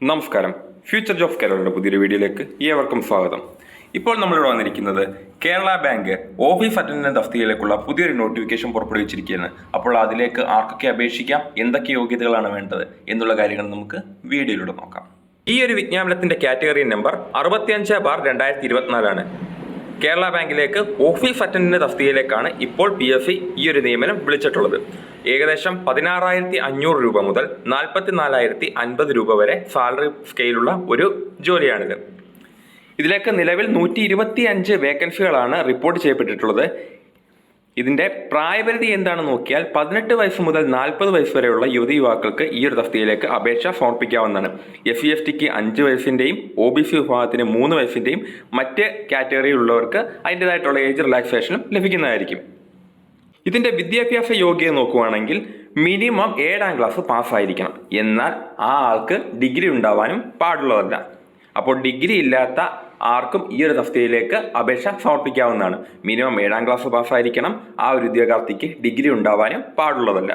നമസ്കാരം. Future job കേരളയുടെ പുതിയൊരു വീഡിയോയിലേക്ക് ഏവർക്കും സ്വാഗതം. ഇപ്പോൾ നമ്മളിവിടെ വന്നിരിക്കുന്നത് കേരള ബാങ്ക് ഓഫീസ് അറ്റൻഡന്റ് തസ്തികയിലേക്കുള്ള പുതിയൊരു നോട്ടിഫിക്കേഷൻ പുറപ്പെടുവിച്ചിരിക്കുകയാണ്. അപ്പോൾ അതിലേക്ക് ആർക്കൊക്കെ അപേക്ഷിക്കാം? എന്തൊക്കെ യോഗ്യതകളാണ് വേണ്ടത്? എന്നുള്ള കാര്യങ്ങൾ നമുക്ക് വീഡിയോയിലൂടെ നോക്കാം. ഈ ഒരു വിജ്ഞാപനത്തിന്റെ കാറ്റഗറി നമ്പർ അറുപത്തിയഞ്ച് ബാർ രണ്ടായിരത്തി ഇരുപത്തിനാലാണ്. കേരള ബാങ്കിലേക്ക് ഓഫീസ് അറ്റൻഡന്റ് തസ്തികയിലേക്കാണ് ഇപ്പോൾ പി എസ് സി ഈ ഒരു നിയമനം വിളിച്ചിട്ടുള്ളത്. ഏകദേശം പതിനാറായിരത്തി അഞ്ഞൂറ് രൂപ മുതൽ നാൽപ്പത്തി നാലായിരത്തി അൻപത് രൂപ വരെ സാലറി സ്കെയിലുള്ള ഒരു ജോലിയാണിത്. ഇതിലേക്ക് നിലവിൽ നൂറ്റി ഇരുപത്തി അഞ്ച് വേക്കൻസികളാണ് റിപ്പോർട്ട് ചെയ്യപ്പെട്ടിട്ടുള്ളത്. ഇതിന്റെ പ്രായപരിധി എന്താണെന്ന് നോക്കിയാൽ പതിനെട്ട് വയസ്സ് മുതൽ നാൽപ്പത് വയസ്സ് വരെയുള്ള യുവതി യുവാക്കൾക്ക് ഈ ഒരു തസ്തികയിലേക്ക് അപേക്ഷ സമർപ്പിക്കാവുന്നതാണ്. എസ് സി എസ് ടിക്ക് അഞ്ച് വയസ്സിന്റെയും ഒ ബി സി വിഭാഗത്തിന് മൂന്ന് വയസ്സിന്റെയും മറ്റ് കാറ്റഗറിയിലുള്ളവർക്ക് അതിന്റെതായിട്ടുള്ള ഏജ് റിലാക്സേഷനും ലഭിക്കുന്നതായിരിക്കും. ഇതിന്റെ വിദ്യാഭ്യാസ യോഗ്യത നോക്കുവാണെങ്കിൽ മിനിമം ഏഴാം ക്ലാസ് പാസ്സായിരിക്കണം എന്നാൽ ആ ആൾക്ക് ഡിഗ്രി ഉണ്ടാവാനും പാടുള്ളതല്ല. അപ്പോൾ ഡിഗ്രി ഇല്ലാത്ത ആർക്കും ഈ ഒരു തസ്തികയിലേക്ക് അപേക്ഷ സമർപ്പിക്കാവുന്നതാണ്. മിനിമം ഏഴാം ക്ലാസ് പാസ്സായിരിക്കണം. ആ ഒരു ഉദ്യോഗാർത്ഥിക്ക് ഡിഗ്രി ഉണ്ടാവാനും പാടുള്ളതല്ല.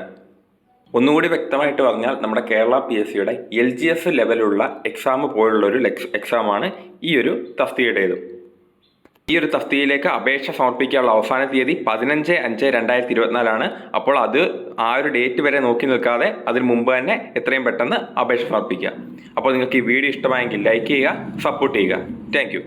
ഒന്നുകൂടി വ്യക്തമായിട്ട് പറഞ്ഞാൽ നമ്മുടെ കേരള പി എസ് സിയുടെ എൽ ജി എസ് ലെവലുള്ള എക്സാം പോലുള്ള ഒരു എക്സാമാണ് ഈ ഒരു തസ്തികയുടേത് ഈ ഒരു തസ്തികയിലേക്ക് അപേക്ഷ സമർപ്പിക്കാനുള്ള അവസാന തീയതി പതിനഞ്ച് അഞ്ച് രണ്ടായിരത്തി ഇരുപത്തിനാലാണ്. അപ്പോൾ അത് ആ ഒരു ഡേറ്റ് വരെ നോക്കി നിൽക്കാതെ അതിന് മുമ്പ് തന്നെ എത്രയും പെട്ടെന്ന് അപേക്ഷ സമർപ്പിക്കുക. അപ്പോൾ നിങ്ങൾക്ക് ഈ വീഡിയോ ഇഷ്ടമായെങ്കിൽ ലൈക്ക് ചെയ്യുക സപ്പോർട്ട് ചെയ്യുക. താങ്ക്